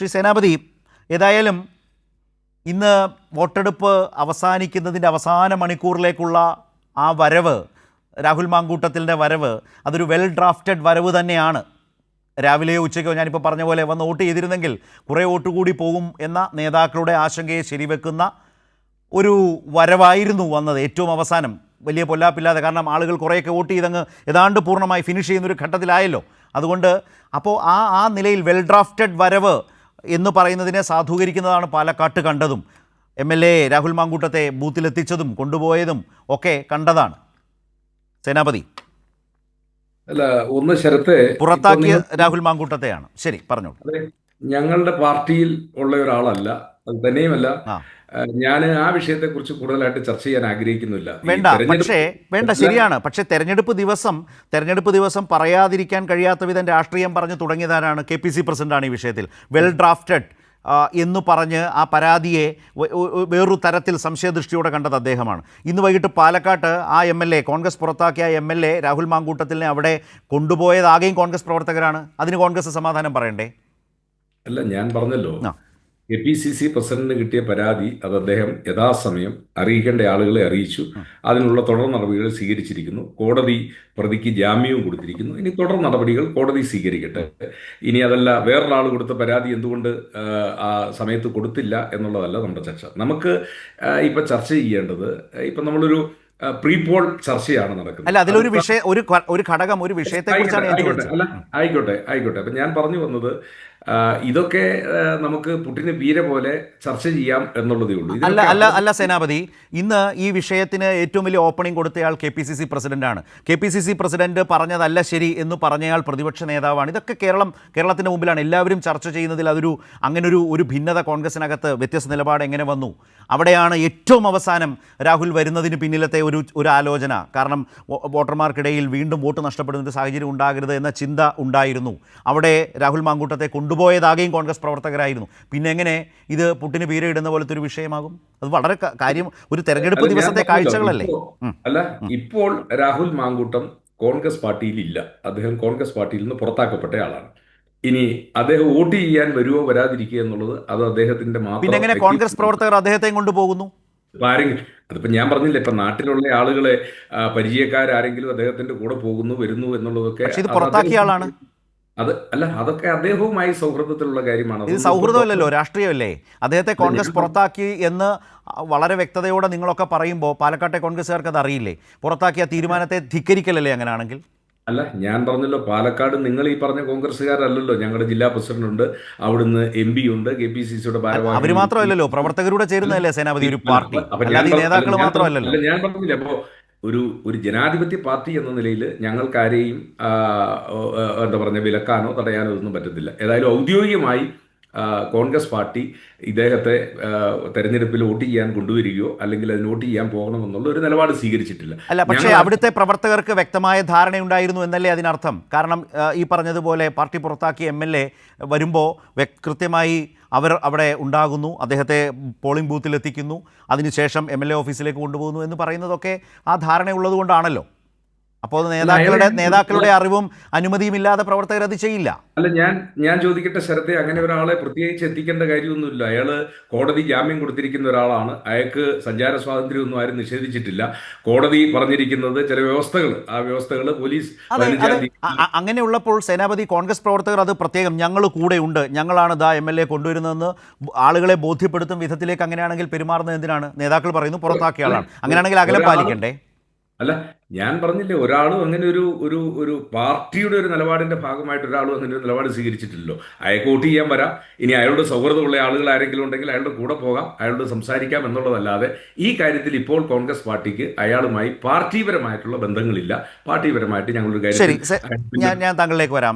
ശ്രീ സേനാപതി ഏതായാലും ഇന്ന് വോട്ടെടുപ്പ് അവസാനിക്കുന്നതിന്റെ അവസാന മണിക്കൂറിലേക്കുള്ള ആ വരവ് രാഹുൽ മാങ്കൂട്ടത്തിന്റെ വരവ് അതൊരു വെൽ ഡ്രാഫ്റ്റഡ് വരവ് തന്നെയാണ്. രാവിലെയോ ഉച്ചയ്ക്കോ ഞാനിപ്പോൾ പറഞ്ഞ പോലെ വന്ന് വോട്ട് ചെയ്തിരുന്നെങ്കിൽ കുറേ വോട്ട് കൂടി പോകും എന്ന നേതാക്കളുടെ ആശങ്കയെ ശരിവെക്കുന്ന ഒരു വരവായിരുന്നു വന്നത് ഏറ്റവും അവസാനം. വലിയ പൊല്ലാപ്പില്ലാതെ കാരണം ആളുകൾ കുറേയൊക്കെ വോട്ട് ചെയ്തങ്ങ് ഏതാണ്ട് പൂർണമായി ഫിനിഷ് ചെയ്യുന്നൊരു ഘട്ടത്തിലായല്ലോ. അതുകൊണ്ട് അപ്പോൾ ആ ആ നിലയിൽ വെൽ ഡ്രാഫ്റ്റഡ് വരവ് എന്ന് പറയുന്നതിനെ സാധൂകരിക്കുന്നതാണ് പാലക്കാട്ട് കണ്ടതും. എം എൽ എ രാഹുൽ മാങ്കൂട്ടത്തെ ബൂത്തിലെത്തിച്ചതും കൊണ്ടുപോയതും ഒക്കെ കണ്ടതാണ്. സേനാപതി. അല്ല ഒന്ന് ശരത്തെ പുറത്താക്കിയ രാഹുൽ മാങ്കൂട്ടത്തെയാണ്. ശരി പറഞ്ഞോളൂ. ഞങ്ങളുടെ പാർട്ടിയിൽ ഉള്ള ഒരാളല്ല. അത് തന്നെയുമല്ല. ഞാൻ ആ വിഷയത്തെ കുറിച്ച് കൂടുതലായിട്ട് ചർച്ച ചെയ്യാൻ ആഗ്രഹിക്കുന്നില്ല. വേണ്ട പക്ഷേ വേണ്ട ശരിയാണ്. പക്ഷേ തെരഞ്ഞെടുപ്പ് ദിവസം തെരഞ്ഞെടുപ്പ് ദിവസം പറയാതിരിക്കാൻ കഴിയാത്ത വിധം രാഷ്ട്രീയം പറഞ്ഞു തുടങ്ങിയതാരാണ് കെ പി സി പ്രസിഡന്റാണ് ഈ വിഷയത്തിൽ. വെൽ ഡ്രാഫ്റ്റഡ് എന്ന് പറഞ്ഞ് ആ പരാതിയെ വേറൊരു തരത്തിൽ സംശയദൃഷ്ടിയോടെ കണ്ടത് അദ്ദേഹമാണ്. ഇന്ന് വൈകിട്ട് പാലക്കാട്ട് ആ എം എൽ എ കോൺഗ്രസ് പുറത്താക്കിയ എം എൽ എ രാഹുൽ മാങ്കൂട്ടത്തിനെ അവിടെ കൊണ്ടുപോയതാകെയും കോൺഗ്രസ് പ്രവർത്തകരാണ്. അതിന് കോൺഗ്രസ് സമാധാനം പറയണ്ടേ? അല്ല ഞാൻ പറഞ്ഞല്ലോ. കെ പി സി സി പ്രസിഡന്റിന് കിട്ടിയ പരാതി അത് അദ്ദേഹം യഥാസമയം അറിയിക്കേണ്ട ആളുകളെ അറിയിച്ചു. അതിനുള്ള തുടർ നടപടികൾ സ്വീകരിച്ചിരിക്കുന്നു. കോടതി പ്രതിക്ക് ജാമ്യവും കൊടുത്തിരിക്കുന്നു. ഇനി തുടർ നടപടികൾ കോടതി സ്വീകരിക്കട്ടെ. ഇനി അതല്ല വേറൊരാൾ കൊടുത്ത പരാതി എന്തുകൊണ്ട് ആ, സമയത്ത് കൊടുത്തില്ല എന്നുള്ളതല്ല നമ്മുടെ ചർച്ച. നമുക്ക് ഇപ്പം ചർച്ച ചെയ്യേണ്ടത് ഇപ്പം നമ്മളൊരു പ്രീപോൾ ചർച്ചയാണ് നടക്കുന്നത്. അല്ല അതിലൊരു വിഷയം ഒരു ഒരു ഘടകം ഒരു ഞാൻ ആയിക്കോട്ടെ അല്ല ആയിക്കോട്ടെ. ആയിക്കോട്ടെ. അപ്പൊ ഞാൻ പറഞ്ഞു വന്നത് ഇതൊക്കെ നമുക്ക് പുട്ടിന് വീര പോലെ ചർച്ച ചെയ്യാം എന്നുള്ളതേ ഉള്ളൂ. അല്ല അല്ല അല്ല സേനാപതി. ഇന്ന് ഈ വിഷയത്തിന് ഏറ്റവും വലിയ ഓപ്പണിംഗ് കൊടുത്തയാൾ കെ പി സി സി പ്രസിഡന്റാണ്. K P C C president പറഞ്ഞതല്ല ശരി എന്ന് പറഞ്ഞയാൾ പ്രതിപക്ഷ നേതാവാണ്. ഇതൊക്കെ കേരളം കേരളത്തിന്റെ മുമ്പിലാണ്. എല്ലാവരും ചർച്ച ചെയ്യുന്നതിൽ അതൊരു അങ്ങനൊരു ഒരു ഭിന്നത കോൺഗ്രസിനകത്ത് വ്യത്യസ്ത നിലപാട് എങ്ങനെ വന്നു? അവിടെയാണ് ഏറ്റവും അവസാനം രാഹുൽ വരുന്നതിന് പിന്നിലത്തെ ഒരു ഒരു ആലോചന. കാരണം വോട്ടർമാർക്കിടയിൽ വീണ്ടും വോട്ട് നഷ്ടപ്പെടുന്ന ഒരു സാഹചര്യം ഉണ്ടാകരുത് എന്ന ചിന്ത ഉണ്ടായിരുന്നു. അവിടെ രാഹുൽ മാങ്കൂട്ടത്തെ കൊണ്ടുപോയതാകെയും കോൺഗ്രസ് പ്രവർത്തകരായിരുന്നു. പിന്നെ എങ്ങനെ ഇത് പുട്ടിന് പീരയിടുന്ന പോലത്തെ ഒരു വിഷയമാകും? അത് വളരെ കാര്യം ഒരു തെരഞ്ഞെടുപ്പ് ദിവസത്തെ കാഴ്ചകളല്ലേ? അല്ല ഇപ്പോൾ രാഹുൽ മാങ്കൂട്ടം കോൺഗ്രസ് പാർട്ടിയിൽ ഇല്ല അദ്ദേഹം കോൺഗ്രസ് പാർട്ടിയിൽ നിന്ന് പുറത്താക്കപ്പെട്ട ആളാണ്. ഇനി അദ്ദേഹം വോട്ട് ചെയ്യാൻ വരുമോ വരാതിരിക്കുക എന്നുള്ളത് അത് അദ്ദേഹത്തിന്റെ മാത്രം പിന്നെ എങ്ങനെ കോൺഗ്രസ് പ്രവർത്തകർ അദ്ദേഹത്തെയും കൊണ്ടുപോകുന്നു? ആരെങ്കിലും അതിപ്പോ ഞാൻ പറഞ്ഞില്ല ഇപ്പൊ നാട്ടിലുള്ള ആളുകളെ പരിചയക്കാരെങ്കിലും പരിചയക്കാരാരെങ്കിലും അദ്ദേഹത്തിന്റെ കൂടെ പോകുന്നു വരുന്നു എന്നുള്ളതൊക്കെ ഇത് പുറത്താക്കിയ ആളാണ്. അത് അല്ല അതൊക്കെ അദ്ദേഹവുമായി സൗഹൃദത്തിലുള്ള കാര്യമാണ്? ഇത് സൗഹൃദമല്ലല്ലോ രാഷ്ട്രീയമല്ലേ? അദ്ദേഹത്തെ കോൺഗ്രസ് പുറത്താക്കി എന്ന് വളരെ വ്യക്തതയോടെ നിങ്ങളൊക്കെ പറയുമ്പോൾ പാലക്കാട്ടെ കോൺഗ്രസ്സുകാർക്ക് അത് അറിയില്ലേ? പുറത്താക്കിയ തീരുമാനത്തെ ധിക്കരിക്കലല്ലേ അങ്ങനെയാണെങ്കിൽ അല്ല ഞാൻ പറഞ്ഞല്ലോ പാലക്കാട് നിങ്ങൾ ഈ പറഞ്ഞ കോൺഗ്രസ്സുകാരല്ലല്ലോ. ഞങ്ങളുടെ ജില്ലാ പ്രസിഡന്റ് ഉണ്ട് അവിടുന്ന് എം പി ഉണ്ട് കെ പി സി സിയുടെ അവർ മാത്രമല്ലല്ലോ പ്രവർത്തകരുടെ ചേരുന്നതല്ലേ സേനാപതി ഒരു പാർട്ടി. ഞാൻ പറഞ്ഞില്ല അപ്പോ ഒരു ഒരു ജനാധിപത്യ പാർട്ടി എന്ന നിലയിൽ ഞങ്ങൾക്കാരെയും എന്താ പറഞ്ഞ വിലക്കാനോ തടയാനോ ഒന്നും പറ്റത്തില്ല. ഏതായാലും ഔദ്യോഗികമായി കോൺഗ്രസ് പാർട്ടി ഇദ്ദേഹത്തെ തെരഞ്ഞെടുപ്പിൽ വോട്ട് ചെയ്യാൻ കൊണ്ടുവരികയോ അല്ലെങ്കിൽ അതിന് വോട്ട് ചെയ്യാൻ പോകണമെന്നുള്ള ഒരു നിലപാട് സ്വീകരിച്ചിട്ടില്ല. അല്ല പക്ഷേ അവിടുത്തെ പ്രവർത്തകർക്ക് വ്യക്തമായ ധാരണയുണ്ടായിരുന്നു എന്നല്ലേ അതിനർത്ഥം? കാരണം ഈ പറഞ്ഞതുപോലെ പാർട്ടി പുറത്താക്കിയ എം എൽ എ വരുമ്പോൾ കൃത്യമായി അവർ അവിടെ ഉണ്ടാകുന്നു അദ്ദേഹത്തെ പോളിംഗ് ബൂത്തിലെത്തിക്കുന്നു അതിനുശേഷം എം എൽ എ ഓഫീസിലേക്ക് കൊണ്ടുപോകുന്നു എന്ന് പറയുന്നതൊക്കെ ആ ധാരണയുള്ളത് കൊണ്ടാണല്ലോ അപ്പോൾ നേതാക്കളുടെ നേതാക്കളുടെ അറിവും അനുമതിയും ഇല്ലാതെ പ്രവർത്തകർ അത് ചെയ്യില്ല. അല്ല ഞാൻ ഞാൻ ചോദിക്കട്ടെ ശരത്തെ അങ്ങനെ ഒരാളെ പ്രത്യേകിച്ച് എത്തിക്കേണ്ട കാര്യമൊന്നുമില്ല. അയാൾ കോടതി ജാമ്യം കൊടുത്തിരിക്കുന്ന ഒരാളാണ്. അയാൾക്ക് സഞ്ചാര സ്വാതന്ത്ര്യമൊന്നും ആരും നിഷേധിച്ചിട്ടില്ല. കോടതി പറഞ്ഞിരിക്കുന്നത് ചില വ്യവസ്ഥകൾ ആ വ്യവസ്ഥകൾ പോലീസ് അങ്ങനെയുള്ളപ്പോൾ സേനാപതി കോൺഗ്രസ് പ്രവർത്തകർ അത് പ്രത്യേകം ഞങ്ങൾ കൂടെയുണ്ട് ഞങ്ങളാണ് ദാ എം എൽ എ കൊണ്ടുവരുന്നതെന്ന് ആളുകളെ ബോധ്യപ്പെടുത്തും വിധത്തിലേക്ക് അങ്ങനെയാണെങ്കിൽ പെരുമാറുന്നത് എന്തിനാണ്? നേതാക്കൾ പറയുന്നു പുറത്താക്കിയ ആളാണ്. അങ്ങനെയാണെങ്കിൽ അകലം പാലിക്കണ്ടേ? അല്ല ഞാൻ പറഞ്ഞില്ലേ ഒരാളും അങ്ങനെ ഒരു ഒരു ഒരു പാർട്ടിയുടെ ഒരു നിലപാടിന്റെ ഭാഗമായിട്ട് ഒരാളും അങ്ങനെ ഒരു നിലപാട് സ്വീകരിച്ചിട്ടില്ലല്ലോ. അയാൾക്ക് വോട്ട് ചെയ്യാൻ വരാം. ഇനി അയാളുടെ സൗഹൃദമുള്ള ആളുകൾ ആരെങ്കിലും ഉണ്ടെങ്കിൽ അയാളുടെ കൂടെ പോകാം അയാളോട് സംസാരിക്കാം എന്നുള്ളതല്ലാതെ ഈ കാര്യത്തിൽ ഇപ്പോൾ കോൺഗ്രസ് പാർട്ടിക്ക് അയാളുമായി പാർട്ടിപരമായിട്ടുള്ള ബന്ധങ്ങളില്ല. പാർട്ടിപരമായിട്ട് ഞങ്ങളൊരു കാര്യം ഞാൻ താങ്കളിലേക്ക് വരാം.